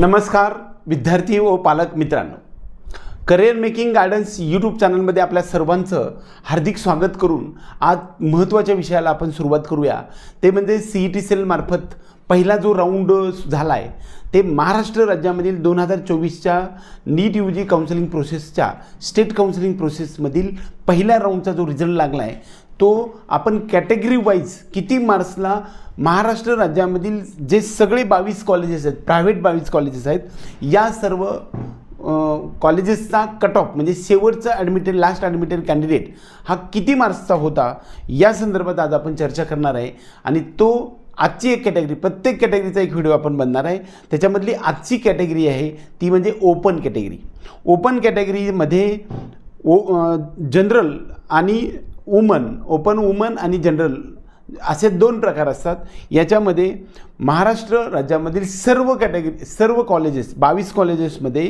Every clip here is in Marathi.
नमस्कार विद्यार्थी व पालक मित्रांनो. करिअर मेकिंग गार्डन्स यूट्यूब चॅनलमध्ये आपल्या सर्वांचं हार्दिक स्वागत करून आज महत्त्वाच्या विषयाला आपण सुरुवात करूया. ते म्हणजे सी ई टी सेलमार्फत पहिला जो राऊंड झाला आहे ते महाराष्ट्र राज्यामधील दोन हजार चोवीसच्या नीट यू जी काउन्सिलिंग प्रोसेसच्या स्टेट काउन्सिलिंग प्रोसेसमधील पहिल्या राऊंडचा जो रिझल्ट लागला आहे तो आपण कॅटेगरी वाईज किती मार्क्सला महाराष्ट्र राज्यामधील जे सगळे बावीस कॉलेजेस आहेत प्रायव्हेट बावीस कॉलेजेस आहेत या सर्व कॉलेजेसचा कट ऑफ म्हणजे शेवटचा ॲडमिटेड लास्ट ॲडमिटेड कॅन्डिडेट हा किती मार्क्सचा होता या संदर्भात आज आपण चर्चा करणार आहे. आणि तो आजची एक कॅटेगरी प्रत्येक कॅटेगरीचा एक व्हिडिओ आपण बनणार आहे. त्याच्यामधली आजची कॅटेगरी आहे ती म्हणजे ओपन कॅटेगरी ओपन कॅटेगरीमध्ये ओ जनरल आणि वुमन ओपन वुमन आणि जनरल असे दोन प्रकार असतात. याच्यामध्ये महाराष्ट्र राज्यामधील सर्व कॅटेगरी सर्व कॉलेजेस बावीस कॉलेजेसमध्ये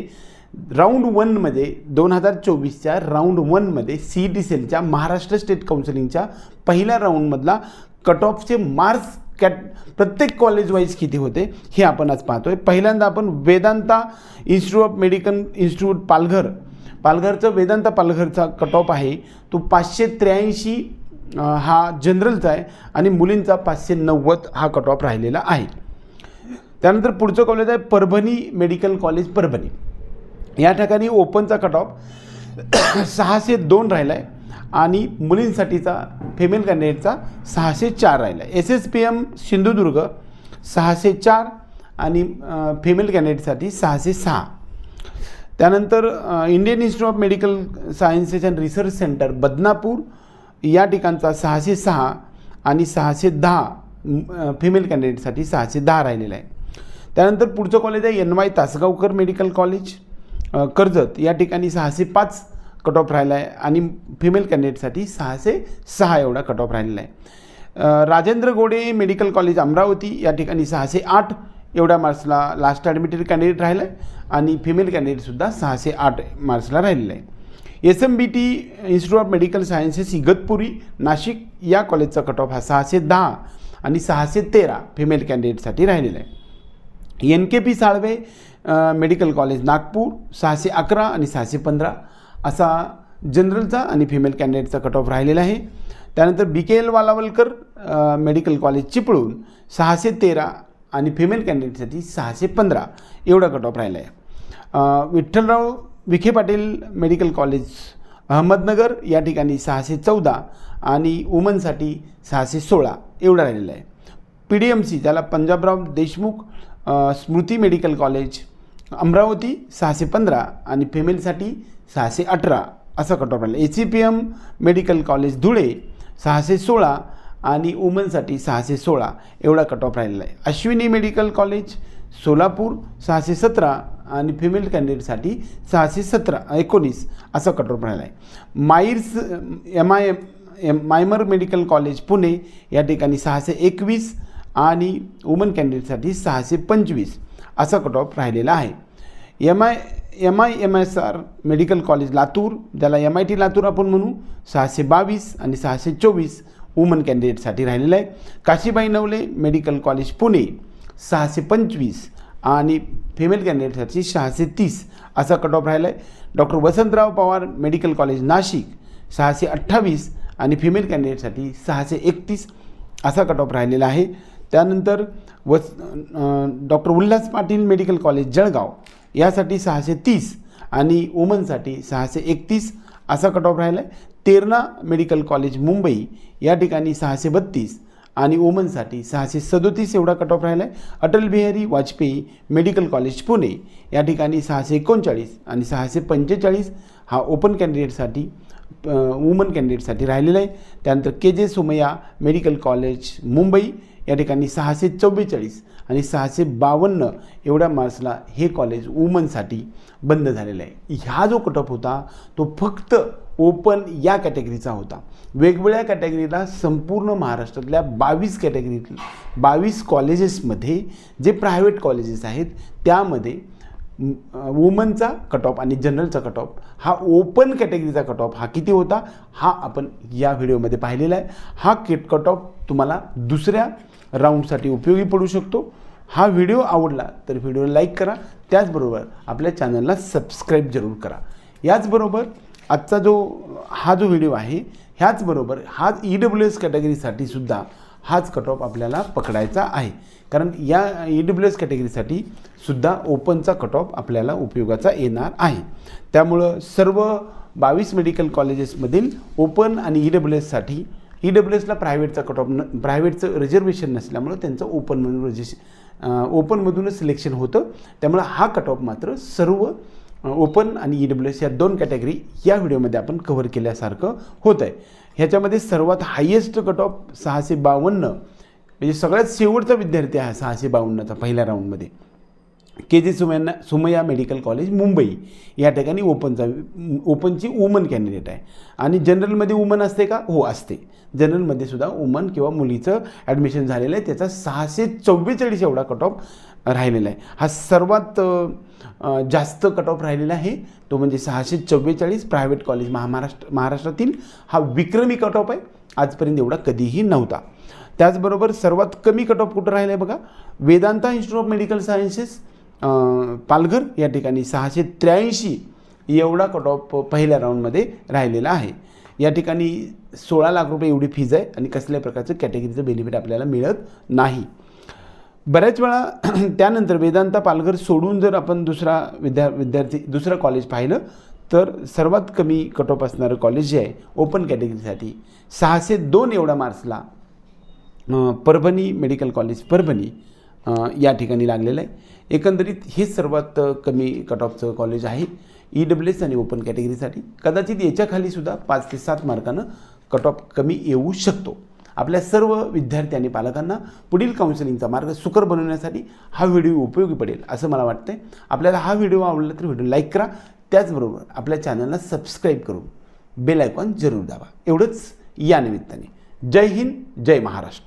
राऊंड वनमध्ये दोन हजार चोवीसच्या राऊंड वनमध्ये सी ई टी सेलच्या महाराष्ट्र स्टेट काउन्सिलिंगच्या पहिल्या राऊंडमधला कट ऑफचे मार्क्स कॅट प्रत्येक कॉलेज वाईज किती होते हे आपण आज पाहतो आहे पहिल्यांदा आपण Vedanta institute of medical institute Palghar. पालघरचं Vedanta पालघरचा कट ऑफ आहे. तो पाचशे त्र्याऐंशी हा जनरलचा आहे आणि मुलींचा पाचशे नव्वद हा कट ऑफ राहिलेला आहे. त्यानंतर पुढचं कॉलेज आहे परभणी मेडिकल कॉलेज परभणी. या ठिकाणी ओपनचा कट ऑफ सहाशे दोन राहिला आहे आणि मुलींसाठीचा फिमेल कॅन्डिडेटचा सहाशे चार राहिला आहे S S P M Sindhudurg सहाशे चार आणि फिमेल कॅन्डिडेटसाठी सहाशे सहा. त्यानंतर Indian institute of medical sciences and research centre Badnapur या ठिकाणचा सहाशे सहा आणि सहाशे दहा फिमेल कॅन्डिडेटसाठी सहाशे दहा राहिलेला आहे. त्यानंतर पुढचं कॉलेज आहे N Y Tasgaonkar medical college Karjat या ठिकाणी सहाशे पाच कट ऑफ राहिला आहे आणि फिमेल कॅन्डिडेटसाठी सहाशे सहा एवढा कट ऑफ राहिलेला आहे. राजेंद्र गोडे मेडिकल कॉलेज अमरावती या ठिकाणी सहाशे आठ एवढ्या मार्क्सला लास्ट ॲडमिटेड कॅन्डिडेट राहिला आहे आणि फिमेल कॅन्डिडेटसुद्धा सहाशे आठ मार्क्सला राहिलेलं आहे. S M B T institute of medical sciences Igatpuri Nashik या कॉलेजचा कट ऑफ हा सहाशे दहा आणि सहाशे तेरा फिमेल कॅन्डिडेटसाठी राहिलेला आहे. N K P Salve medical college Nagpur सहाशे अकरा आणि सहाशे पंधरा असा जनरलचा आणि फिमेल कॅन्डिडेटचा कट ऑफ राहिलेला आहे. त्यानंतर B K L Walawalkar medical college Chiplun सहाशे तेरा आणि फिमेल कॅन्डिडेटसाठी सहाशे पंधरा एवढा कट ऑफ राहिला आहे विठ्ठलराव विखे पाटील मेडिकल कॉलेज अहमदनगर या ठिकाणी सहाशे चौदा आणि वुमनसाठी सहाशे सोळा एवढा राहिलेला आहे. पी डी एम सी ज्याला पंजाबराव देशमुख स्मृती मेडिकल कॉलेज अमरावती सहाशे पंधरा आणि फेमेलसाठी सहाशे अठरा असा कट ऑफ राहिला. A C P M medical college Dhule सहाशे सोळा आणि वुमनसाठी सहाशे सोळा एवढा कट ऑफ राहिलेला आहे. अश्विनी मेडिकल कॉलेज सोलापूर सहाशे सतरा आणि फिमेल कॅन्डिडेटसाठी सहाशे सतरा एकोणीस असा कट ऑफ राहिला आहे MAEER's M I M M MIMER medical college Pune या ठिकाणी सहाशे एकवीस आणि वुमन कॅन्डिडेटसाठी सहाशे पंचवीस असा कट ऑफ राहिलेला आहे. M I M I M S R medical college Latur ज्याला एम आय टी लातूर आपण म्हणू सहाशे बावीस आणि सहाशे चोवीस वुमन कॅन्डिडेटसाठी राहिलेलं आहे. काशीबाई नवले मेडिकल कॉलेज पुणे सहाशे पंचवीस आणि फिमेल कॅन्डिडेटसाठी सहाशे तीस असा कट ऑफ राहिला आहे doctor Vasantrao Pawar medical college Nashik सहाशे अठ्ठावीस आणि फिमेल कॅन्डिडेटसाठी सहाशे एकतीस असा कट ऑफ राहिलेला आहे. त्यानंतर वस doctor Ulhas Patil medical college Jalgaon यासाठी सहाशे तीस आणि वुमनसाठी सहाशे एकतीस असा कट ऑफ राहिला आहे तेरणा मेडिकल कॉलेज मुंबई या ठिकाणी सहाशे बत्तीस आणि वुमनसाठी सहाशे सदोतीस एवढा कट ऑफ राहिला आहे अटल बिहारी वाजपेयी मेडिकल कॉलेज पुणे. या ठिकाणी सहाशे एकोणचाळीस आणि सहाशे पंचेचाळीस हा ओपन कॅन्डिडेटसाठी वुमन कॅन्डिडेटसाठी राहिलेला आहे. त्यानंतर के जे सोमय्या मेडिकल कॉलेज मुंबई. या ठिकाणी सहाशे चव्वेचाळीस आणि सहाशे बावन्न एवढ्या मार्क्सला हे कॉलेज वुमनसाठी बंद झालेलं आहे. ह्या जो कट ऑफ होता तो फक्त ओपन या कॅटेगरीचा होता. वेगवेगळ्या कॅटेगरीला संपूर्ण महाराष्ट्रातल्या बावीस कॅटेगरी बावीस कॉलेजेसमध्ये जे प्रायव्हेट कॉलेजेस आहेत त्यामध्ये वुमनचा कट ऑफ आणि जनरलचा कट ऑफ हा ओपन कॅटेगरीचा कट ऑफ हा किती होता? हा आपण या व्हिडिओमध्ये पाहिलेला आहे. हा किट कट ऑफ तुम्हाला दुसऱ्या राऊंडसाठी उपयोगी पडू शकतो. हा व्हिडिओ आवडला तर व्हिडिओ लाईक करा. त्याचबरोबर आपल्या चॅनलला सबस्क्राईब जरूर करा. याचबरोबर आजचा जो हा जो व्हिडिओ आहे ह्याचबरोबर हा ई डब्ल्यू एस कॅटेगरीसाठी सुद्धा हाच कट ऑफ आपल्याला पकडायचा आहे. कारण या ई डब्ल्यू एस कॅटेगरीसाठी सुद्धा ओपनचा कट ऑफ आपल्याला उपयोगाचा येणार आहे. त्यामुळं सर्व बावीस मेडिकल कॉलेजेसमधील ओपन आणि ई डब्ल्यू एससाठी ई डब्ल्यू एसला प्रायव्हेटचा कट ऑफ न प्रायव्हेटचं रिझर्वेशन नसल्यामुळं त्यांचं ओपनमधून रजिश ओपनमधूनच सिलेक्शन होतं. त्यामुळं हा कट ऑफ मात्र सर्व ओपन आणि ई डब्ल्यू एस या दोन कॅटेगरी या व्हिडिओमध्ये आपण कव्हर केल्यासारखं होत आहे ह्याच्यामध्ये सर्वात हायेस्ट कट ऑफ सहाशे बावन्न म्हणजे सगळ्यात शेवटचा विद्यार्थी आहे सहाशे बावन्नचा पहिल्या राऊंडमध्ये K J Somaiya Somaiya medical college Mumbai. या ठिकाणी ओपनचा ओपनची वुमन कॅन्डिडेट आहे. आणि जनरलमध्ये वुमन असते का? हो असते. जनरलमध्ये सुद्धा वुमन किंवा मुलीचं ॲडमिशन झालेलं आहे. त्याचा सहाशे चव्वेचाळीस एवढा कट ऑफ राहिलेला आहे. हा सर्वात जास्त कट ऑफ राहिलेला आहे. तो म्हणजे सहाशे चव्वेचाळीस प्रायव्हेट कॉलेज महाराष्ट्र महाराष्ट्रातील हा विक्रमी कट ऑफ आहे. आजपर्यंत एवढा कधीही नव्हता. त्याचबरोबर सर्वात कमी कट ऑफ कुठं राहिलं आहे बघा? Vedanta institute of medical sciences Palghar या ठिकाणी सहाशे त्र्याऐंशी एवढा कट ऑफ पहिल्या राऊंडमध्ये राहिलेला आहे. या ठिकाणी सोळा लाख रुपये एवढी फीज आहे आणि कसल्या प्रकारचं कॅटेगरीचं बेनिफिट आपल्याला मिळत नाही. बऱ्याच वेळा त्यानंतर वेदांता पालघर सोडून जर आपण दुसरा विद्या विद्यार्थी दुसरं कॉलेज पाहिलं तर सर्वात कमी कट ऑफ असणारं कॉलेज जे आहे ओपन कॅटेगरीसाठी सहाशे दोन एवढा मार्क्सला परभणी मेडिकल कॉलेज परभणी या ठिकाणी लागलेलं आहे. एकंदरीत हे सर्वात कमी कट ऑफचं कॉलेज आहे. ई डब्ल्यू एस आणि ओपन कॅटेगरीसाठी कदाचित याच्याखालीसुद्धा पाच ते सात मार्कानं कट ऑफ कमी येऊ शकतो. आपल्या सर्व विद्यार्थी आणि पालकांना पुढील काउन्सिलिंगचा मार्ग सुकर बनवण्यासाठी हा व्हिडिओ उपयोगी पडेल असं मला वाटतं आपल्याला हा व्हिडिओ आवडला तर व्हिडिओ लाईक करा. त्याचबरोबर आपल्या चॅनलला सबस्क्राईब करून बेल आयकॉन जरूर दाबा. एवढंच या निमित्ताने. जय हिंद जय महाराष्ट्र.